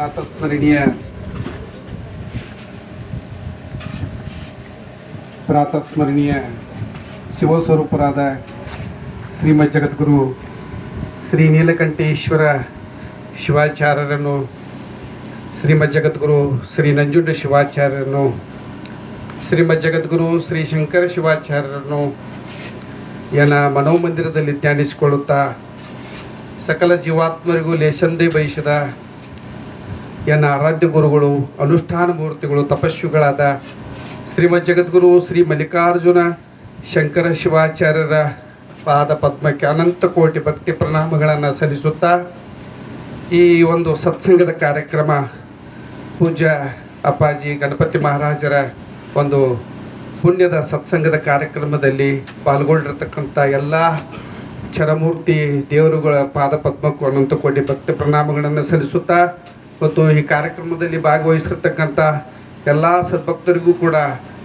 ಪ್ರಾತಸ್ಮರಣೀಯ ಪ್ರಾತಸ್ಮರಣೀಯ ಶಿವಸ್ವರೂಪರಾದ ಶ್ರೀಮದ್ ಜಗದ್ಗುರು ಶ್ರೀ ನೀಲಕಂಠೇಶ್ವರ ಶಿವಾಚಾರ್ಯರನ್ನು ಶ್ರೀಮದ್ ಜಗದ್ಗುರು ಶ್ರೀ ನಂಜುಂಡ ಶಿವಾಚಾರ್ಯರನ್ನು ಶ್ರೀಮದ್ ಜಗದ್ಗುರು ಶ್ರೀ ಶಂಕರ ಶಿವಾಚಾರ್ಯರನ್ನು ಏನ ಮನೋಮಂದಿರದಲ್ಲಿ ಧ್ಯಾನಿಸಿಕೊಳ್ಳುತ್ತಾ ಸಕಲ ಜೀವಾತ್ಮರಿಗೂ ಲೇಸಂದೇ ಬಯಸಿದ ಎನ್ನ ಆರಾಧ್ಯ ಗುರುಗಳು, ಅನುಷ್ಠಾನ ಮೂರ್ತಿಗಳು, ತಪಸ್ವಿಗಳಾದ ಶ್ರೀಮದ್ ಜಗದ್ಗುರು ಶ್ರೀ ಮಲ್ಲಿಕಾರ್ಜುನ ಶಂಕರ ಶಿವಾಚಾರ್ಯರ ಪಾದ ಪದ್ಮಕ್ಕೆ ಅನಂತ ಕೋಟಿ ಭಕ್ತಿ ಪ್ರಣಾಮಗಳನ್ನು ಸಲ್ಲಿಸುತ್ತಾ ಈ ಒಂದು ಸತ್ಸಂಗದ ಕಾರ್ಯಕ್ರಮ ಪೂಜ್ಯ ಅಪ್ಪಾಜಿ ಗಣಪತಿ ಮಹಾರಾಜರ ಒಂದು ಪುಣ್ಯದ ಸತ್ಸಂಗದ ಕಾರ್ಯಕ್ರಮದಲ್ಲಿ ಪಾಲ್ಗೊಂಡಿರ್ತಕ್ಕಂಥ ಎಲ್ಲ ಚರಮೂರ್ತಿ ದೇವರುಗಳ ಪಾದ ಪದ್ಮಕ್ಕೂ ಅನಂತ ಕೋಟಿ ಭಕ್ತಿ ಪ್ರಣಾಮಗಳನ್ನು ಸಲ್ಲಿಸುತ್ತಾ ಮತ್ತು ಈ ಕಾರ್ಯಕ್ರಮದಲ್ಲಿ ಭಾಗವಹಿಸಿರ್ತಕ್ಕಂಥ ಎಲ್ಲ ಸದ್ಭಕ್ತರಿಗೂ ಕೂಡ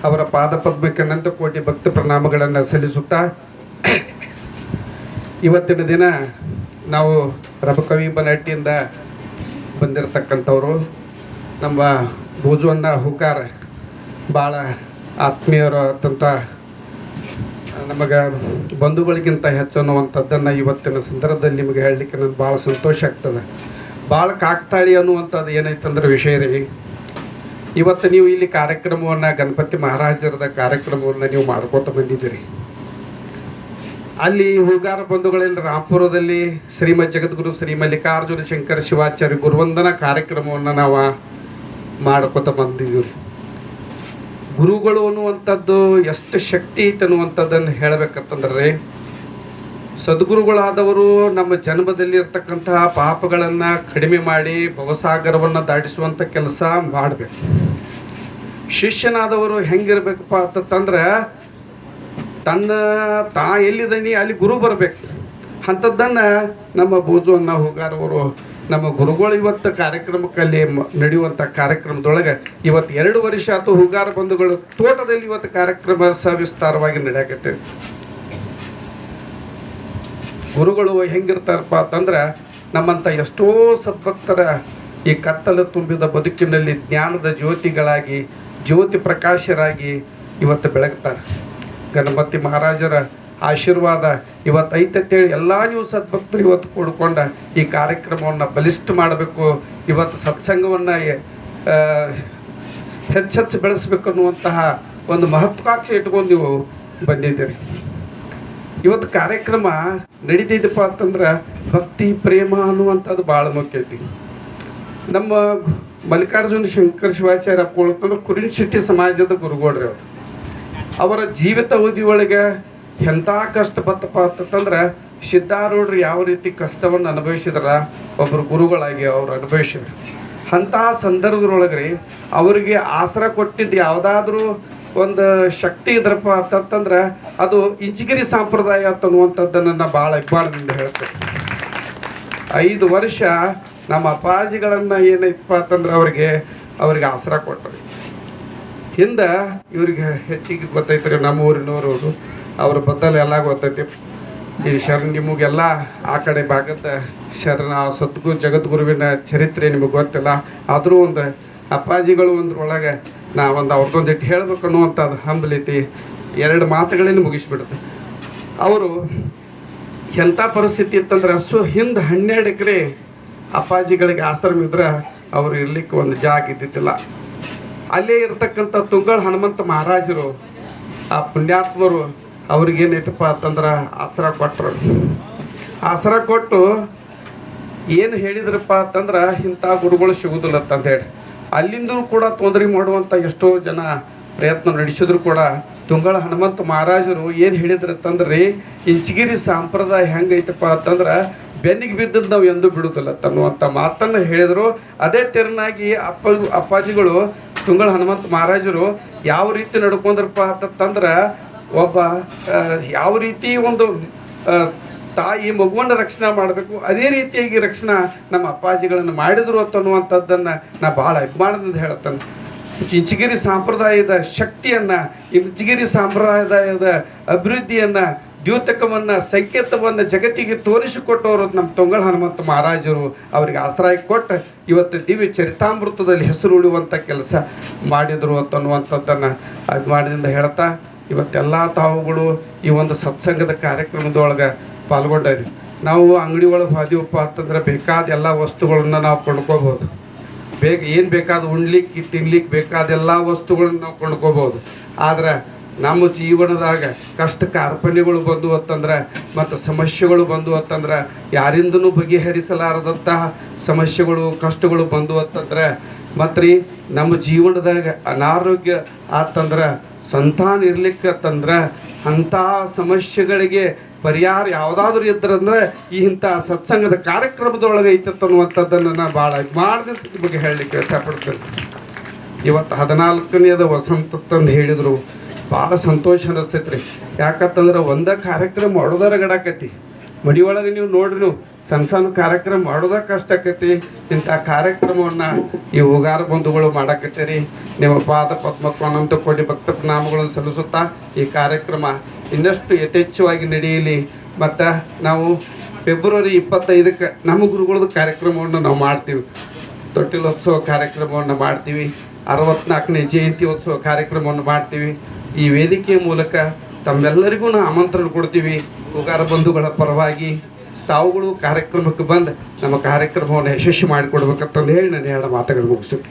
ಅವರ ಪಾದ ಪದ್ಮಕ್ಕೆ ಅನಂತ ಕೋಟಿ ಭಕ್ತ ಪ್ರಣಾಮಗಳನ್ನು ಸಲ್ಲಿಸುತ್ತಾ ಇವತ್ತಿನ ದಿನ ನಾವು ರಬಕವಿ ಬನಹಟ್ಟಿಯಿಂದ ಬಂದಿರತಕ್ಕಂಥವರು. ನಮ್ಮ ಭೋಜುವನ್ನ ಹುಕಾರ ಭಾಳ ಆತ್ಮೀಯರಾದಂಥ ನಮಗೆ ಬಂಧುಗಳಿಗಿಂತ ಹೆಚ್ಚು ಅನ್ನುವಂಥದ್ದನ್ನು ಇವತ್ತಿನ ಸಂದರ್ಭದಲ್ಲಿ ನಿಮಗೆ ಹೇಳಲಿಕ್ಕೆ ನನಗೆ ಭಾಳ ಸಂತೋಷ ಆಗ್ತದೆ. ಭಾಳ ಕಾಕ್ತಾಳಿ ಅನ್ನುವಂಥದ್ದು ಏನೈತಂದ್ರೆ ವಿಷಯ ರೀ. ಇವತ್ತು ನೀವು ಇಲ್ಲಿ ಕಾರ್ಯಕ್ರಮವನ್ನು ಗಣಪತಿ ಮಹಾರಾಜರದ ಕಾರ್ಯಕ್ರಮವನ್ನು ನೀವು ಮಾಡ್ಕೋತ ಬಂದಿದ್ದೀರಿ. ಅಲ್ಲಿ ಹೂಗಾರ ಬಂಧುಗಳಲ್ಲಿ ರಾಂಪುರದಲ್ಲಿ ಶ್ರೀಮದ್ ಜಗದ್ಗುರು ಶ್ರೀ ಮಲ್ಲಿಕಾರ್ಜುನ ಶಂಕರ ಶಿವಾಚಾರ್ಯ ಗುರುವಂದನ ಕಾರ್ಯಕ್ರಮವನ್ನು ನಾವು ಮಾಡ್ಕೋತ ಬಂದಿದ್ದೀವಿ ಗುರುಗಳು ಅನ್ನುವಂಥದ್ದು ಎಷ್ಟು ಶಕ್ತಿ ಐತೆ ಅನ್ನುವಂಥದ್ದನ್ನು ಹೇಳಬೇಕಂತಂದ್ರೆ ಸದ್ಗುರುಗಳಾದವರು ನಮ್ಮ ಜನ್ಮದಲ್ಲಿ ಇರ್ತಕ್ಕಂತಹ ಪಾಪಗಳನ್ನು ಕಡಿಮೆ ಮಾಡಿ ಭವಸಾಗರವನ್ನು ದಾಟಿಸುವಂತ ಕೆಲಸ ಮಾಡಬೇಕು. ಶಿಷ್ಯನಾದವರು ಹೆಂಗಿರ್ಬೇಕಪ್ಪ ಅಂತಂದ್ರೆ ತನ್ನ ತಾ ಎಲ್ಲಿದನಿ ಅಲ್ಲಿ ಗುರು ಬರಬೇಕು. ಅಂಥದ್ದನ್ನ ನಮ್ಮ ಭೋಜುವನ್ನ ಹೋಗಾರವರು, ನಮ್ಮ ಗುರುಗಳು ಇವತ್ತು ಕಾರ್ಯಕ್ರಮಕ್ಕಲ್ಲಿ ನಡೆಯುವಂಥ ಕಾರ್ಯಕ್ರಮದೊಳಗೆ ಇವತ್ತು ಎರಡು ವರ್ಷ ಆತು ಹೂಗಾರ ಬಂಧುಗಳು ತೋಟದಲ್ಲಿ ಇವತ್ತು ಕಾರ್ಯಕ್ರಮ ಸವಿಸ್ತಾರವಾಗಿ ನಡೆಯಕತ್ತೇವೆ. ಗುರುಗಳು ಹೆಂಗಿರ್ತಾರಪ್ಪ ಅಂತಂದ್ರೆ ನಮ್ಮಂಥ ಎಷ್ಟೋ ಸದ್ಭಕ್ತರ ಈ ಕತ್ತಲು ತುಂಬಿದ ಬದುಕಿನಲ್ಲಿ ಜ್ಞಾನದ ಜ್ಯೋತಿಗಳಾಗಿ, ಜ್ಯೋತಿ ಪ್ರಕಾಶರಾಗಿ ಇವತ್ತು ಬೆಳಗ್ತಾರೆ. ಗಣಪತಿ ಮಹಾರಾಜರ ಆಶೀರ್ವಾದ ಇವತ್ತು ಐತಂತೇಳಿ ಎಲ್ಲ ನೀವು ಸದ್ಭಕ್ತರು ಇವತ್ತು ಕೂಡ್ಕೊಂಡ ಈ ಕಾರ್ಯಕ್ರಮವನ್ನು ಬಲಿಷ್ಠ ಮಾಡಬೇಕು, ಇವತ್ತು ಸತ್ಸಂಗವನ್ನು ಹೆಚ್ಚೆಚ್ಚು ಬೆಳೆಸ್ಬೇಕು ಅನ್ನುವಂತಹ ಒಂದು ಮಹತ್ವಾಕಾಂಕ್ಷೆ ಇಟ್ಕೊಂಡು ನೀವು ಬಂದಿದ್ದೀರಿ. ಇವತ್ತು ಕಾರ್ಯಕ್ರಮ ನಡೀತಿದ್ದಪ್ಪ ಅಂತಂದ್ರೆ ಭಕ್ತಿ, ಪ್ರೇಮ ಅನ್ನುವಂಥದ್ದು ಭಾಳ ಮುಖ್ಯ ಐತಿ. ನಮ್ಮ ಮಲ್ಲಿಕಾರ್ಜುನ ಶಂಕರ ಶಿವಾಚಾರ್ಯ ಅಪ್ಕೊಳ್ಳೋತಂದ್ರೆ ಕುರಿನ್ ಶೆಟ್ಟಿ ಸಮಾಜದ ಗುರುಗಳ್ರಿ ಅವರು. ಅವರ ಜೀವಿತ ಒಳಗೆ ಎಂಥ ಕಷ್ಟ ಬತ್ತಪ್ಪ ಅಂತಂದ್ರೆ ಸಿದ್ಧಾರೂಢರು ಯಾವ ರೀತಿ ಕಷ್ಟವನ್ನು ಅನುಭವಿಸಿದ್ರ ಒಬ್ಬರು ಗುರುಗಳಾಗಿ ಅವ್ರು ಅನುಭವಿಸಿದ್ರು. ಅಂತಹ ಸಂದರ್ಭದೊಳಗೆ ರೀ ಅವರಿಗೆ ಆಸರ ಕೊಟ್ಟಿದ್ದು ಯಾವುದಾದ್ರೂ ಒಂದು ಶಕ್ತಿ ಇದ್ರಪ್ಪ ಅಂತಂತಂದ್ರೆ ಅದು ಇಂಚಿಗಿರಿ ಸಂಪ್ರದಾಯ ಅಂತನ್ನುವಂಥದ್ದನ್ನು ನಾ ಭಾಳ ಹೆಬ್ಬಾಳದಿಂದ ಹೇಳ್ತೇನೆ. ಐದು ವರ್ಷ ನಮ್ಮ ಅಪ್ಪಾಜಿಗಳನ್ನು ಏನೈತಪ್ಪ ಅಂತಂದ್ರೆ ಅವ್ರಿಗೆ ಅವ್ರಿಗೆ ಆಸರ ಕೊಟ್ಟರು. ಹಿಂದೆ ಇವ್ರಿಗೆ ಹೆಚ್ಚಿಗೆ ಗೊತ್ತೈತ್ರಿ ನಮ್ಮ ಊರಿನವರು ಅವರು. ಅವ್ರ ಬದಲು ಎಲ್ಲ ಗೊತ್ತೈತಿ. ಈ ಶರಣ ನಿಮಗೆಲ್ಲ ಆ ಕಡೆ ಭಾಗದ ಶರಣ ಸದ್ಗು ಜಗದ್ಗುರುವಿನ ಚರಿತ್ರೆ ನಿಮಗೆ ಗೊತ್ತಿಲ್ಲ. ಆದರೂ ಒಂದು ಅಪ್ಪಾಜಿಗಳು ಒಂದ್ರೊಳಗೆ ನಾ ಒಂದು ಅವ್ರದ್ದೊಂದಿಟ್ಟು ಹೇಳಬೇಕು ಅನ್ನುವಂಥದ್ದು ಹಂಬಲಿತಿ ಎರಡು ಮಾತುಗಳಲ್ಲಿ ಮುಗಿಸ್ಬಿಡುತ್ತೆ. ಅವರು ಎಂಥ ಪರಿಸ್ಥಿತಿ ಇತ್ತಂದ್ರೆ ಸೊ ಹಿಂದೆ ಹನ್ನೆರಡು ಎಕರೆ ಅಪ್ಪಾಜಿಗಳಿಗೆ ಆಶ್ರಮ ಇದ್ರೆ ಅವರು ಇರ್ಲಿಕ್ಕೆ ಒಂದು ಜಾಗ ಇದ್ದಿದ್ದಿಲ್ಲ. ಅಲ್ಲೇ ಇರತಕ್ಕಂಥ ತುಂಗಳ ಹನುಮಂತ ಮಹಾರಾಜರು, ಆ ಪುಣ್ಯಾತ್ಮರು ಅವ್ರಿಗೇನೈತಪ್ಪ ಅಂತಂದ್ರೆ ಆಸರ ಕೊಟ್ಟರು ಆಸರ ಕೊಟ್ಟು ಏನು ಹೇಳಿದ್ರಪ್ಪ ಅಂತಂದ್ರೆ ಇಂಥ ಗುರುಗಳು ಸಿಗುದಿಲ್ಲ ಅಂತ ಹೇಳಿ ಅಲ್ಲಿಂದೂ ಕೂಡ ತೊಂದರೆ ಮಾಡುವಂಥ ಎಷ್ಟೋ ಜನ ಪ್ರಯತ್ನ ನಡೆಸಿದ್ರು ಕೂಡ ತುಂಗಳ ಹನುಮಂತ ಮಹಾರಾಜರು ಏನು ಹೇಳಿದ್ರಂತಂದ್ರೆ ಇಂಚಗಿರಿ ಸಂಪ್ರದಾಯ ಹೆಂಗೈತಪ್ಪ ಅಂತಂದ್ರೆ ಬೆನ್ನಿಗೆ ಬಿದ್ದದ್ದು ನಾವು ಎಂದೂ ಬಿಡುದಿಲ್ಲ ತನ್ನುವಂಥ ಮಾತನ್ನು ಹೇಳಿದರು. ಅದೇ ತೆರನಾಗಿ ಅಪ್ಪ, ಅಪ್ಪಾಜಿಗಳು, ತುಂಗಳ ಹನುಮಂತ ಮಹಾರಾಜರು ಯಾವ ರೀತಿ ನಡ್ಕೊಂಡ್ರಪ್ಪ ಅಂತಂದ್ರೆ ಒಬ್ಬ ಯಾವ ರೀತಿ ಒಂದು ತಾಯಿ ಮಗುವನ್ನ ರಕ್ಷಣೆ ಮಾಡಬೇಕು. ಅದೇ ರೀತಿಯಾಗಿ ರಕ್ಷಣೆ ನಮ್ಮ ಅಪ್ಪಾಜಿಗಳನ್ನು ಮಾಡಿದ್ರು ಅಂತನ್ನುವಂಥದ್ದನ್ನು ನಾ ಭಾಳ ಅಭಿಮಾನದಿಂದ ಹೇಳ್ತೇನೆ ಇಂಚಗಿರಿ ಸಂಪ್ರದಾಯದ ಶಕ್ತಿಯನ್ನು ಇಂಚಗಿರಿ ಸಂಪ್ರದಾಯದ ಅಭಿವೃದ್ಧಿಯನ್ನು, ದ್ಯೂತಕವನ್ನ, ಸಂಕೇತವನ್ನ ಜಗತ್ತಿಗೆ ತೋರಿಸಿಕೊಟ್ಟವರು ನಮ್ಮ ತೊಂಗಲ್ ಹನುಮಂತ ಮಹಾರಾಜರು ಅವರಿಗೆ ಆಶ್ರಯ ಕೊಟ್ಟು ಇವತ್ತು ದಿವ್ಯ ಚರಿತಾಮೃತದಲ್ಲಿ ಹೆಸರು ಉಳಿಯುವಂಥ ಕೆಲಸ ಮಾಡಿದರು ಅಂತನ್ನುವಂಥದ್ದನ್ನು ಅಭಿಮಾನದಿಂದ ಹೇಳ್ತಾ, ಇವತ್ತೆಲ್ಲ ತಾವುಗಳು ಈ ಒಂದು ಸತ್ಸಂಗದ ಕಾರ್ಯಕ್ರಮದೊಳಗೆ ಪಾಲ್ಗೊಂಡಾರಿ. ನಾವು ಅಂಗಡಿ ಒಳಗೆ ಹೋದೀವಪ್ಪ ಅಂತಂದ್ರೆ ಬೇಕಾದ ಎಲ್ಲ ವಸ್ತುಗಳನ್ನ ನಾವು ಕೊಂಡ್ಕೋಬೋದು. ಬೇಗ ಏನು ಬೇಕಾದ ಉಣ್ಲಿಕ್ಕೆ, ತಿನ್ಲಿಕ್ಕೆ ಬೇಕಾದ ಎಲ್ಲ ವಸ್ತುಗಳನ್ನ ನಾವು ಕೊಂಡ್ಕೋಬೋದು. ಆದ್ರೆ ನಮ್ಮ ಜೀವನದಾಗ ಕಷ್ಟ ಕಾರ್ಪಣ್ಯಗಳು ಬಂದು ಅಂತಂದ್ರೆ ಮತ್ತು ಸಮಸ್ಯೆಗಳು ಬಂದು ಅಂತಂದ್ರೆ ಯಾರಿಂದನೂ ಬಗೆಹರಿಸಲಾರದಂತಹ ಸಮಸ್ಯೆಗಳು, ಕಷ್ಟಗಳು ಬಂದು ಅಂತಂದ್ರೆ ಮತ್ತು ರೀ ನಮ್ಮ ಜೀವನದಾಗ ಅನಾರೋಗ್ಯ ಆತಂದ್ರೆ, ಸಂತಾನ ಇರ್ಲಿಕ್ಕತ್ತಂದ್ರೆ ಅಂಥ ಸಮಸ್ಯೆಗಳಿಗೆ ಪರಿಹಾರ ಯಾವುದಾದ್ರೂ ಇದ್ರಂದ್ರೆ ಈ ಇಂಥ ಸತ್ಸಂಗದ ಕಾರ್ಯಕ್ರಮದೊಳಗೆ ಐತತ್ ಅನ್ನುವಂಥದ್ದನ್ನು ನಾನು ಭಾಳ ಮಾಡಿದ ಬಗ್ಗೆ ಹೇಳಲಿಕ್ಕೆ ಇಷ್ಟಪಡ್ತೇನೆ. ಇವತ್ತು ಹದಿನಾಲ್ಕನೇದ ವಸಂತ ತಂದು ಹೇಳಿದರು, ಭಾಳ ಸಂತೋಷ ಅನಿಸ್ತೈತೆ ರೀ ಯಾಕಂತಂದ್ರೆ ಒಂದೇ ಕಾರ್ಯಕ್ರಮ ಮಾಡೋದಾರ ಗಡಾಕತಿ ಮಡಿ ಒಳಗೆ ನೀವು ನೋಡ್ರಿ ನೀವು, ಸಣ್ಣ ಸಣ್ಣ ಕಾರ್ಯಕ್ರಮ ಮಾಡೋದ ಕಷ್ಟ ಆಕೈತಿ ಇಂಥ ಕಾರ್ಯಕ್ರಮವನ್ನು ಈ ಉಗಾರ ಬಂಧುಗಳು ಮಾಡಾಕತ್ತೀರಿ. ನಿಮ್ಮ ಪಾದ ಅನಂತ ಕೋಟಿ ಭಕ್ತ ನಾಮಗಳನ್ನು ಸಲ್ಲಿಸುತ್ತಾ ಈ ಕಾರ್ಯಕ್ರಮ ಇನ್ನಷ್ಟು ಯಥೇಚ್ಛವಾಗಿ ನಡೆಯಲಿ. ಮತ್ತು ನಾವು ಫೆಬ್ರವರಿ ಇಪ್ಪತ್ತೈದಕ್ಕೆ ನಮ್ಮ ಗುರುಗಳದ್ದು ಕಾರ್ಯಕ್ರಮವನ್ನು ನಾವು ಮಾಡ್ತೀವಿ. ತೊಟ್ಟಿಲೋತ್ಸವ ಕಾರ್ಯಕ್ರಮವನ್ನು ಮಾಡ್ತೀವಿ. ಅರವತ್ನಾಲ್ಕನೇ ಜಯಂತಿ ಉತ್ಸವ ಕಾರ್ಯಕ್ರಮವನ್ನು ಮಾಡ್ತೀವಿ. ಈ ವೇದಿಕೆಯ ಮೂಲಕ ತಮ್ಮೆಲ್ಲರಿಗೂ ನಾವು ಆಮಂತ್ರಣ ಕೊಡ್ತೀವಿ. ಉಗಾರ ಬಂಧುಗಳ ಪರವಾಗಿ ತಾವುಗಳು ಕಾರ್ಯಕ್ರಮಕ್ಕೆ ಬಂದು ನಮ್ಮ ಕಾರ್ಯಕ್ರಮವನ್ನು ಯಶಸ್ವಿ ಮಾಡಿಕೊಡ್ಬೇಕಂತಂದು ಹೇಳಿ ನಾನು ಎರಡು ಮಾತುಗಳು ಮುಗಿಸುತ್ತೆ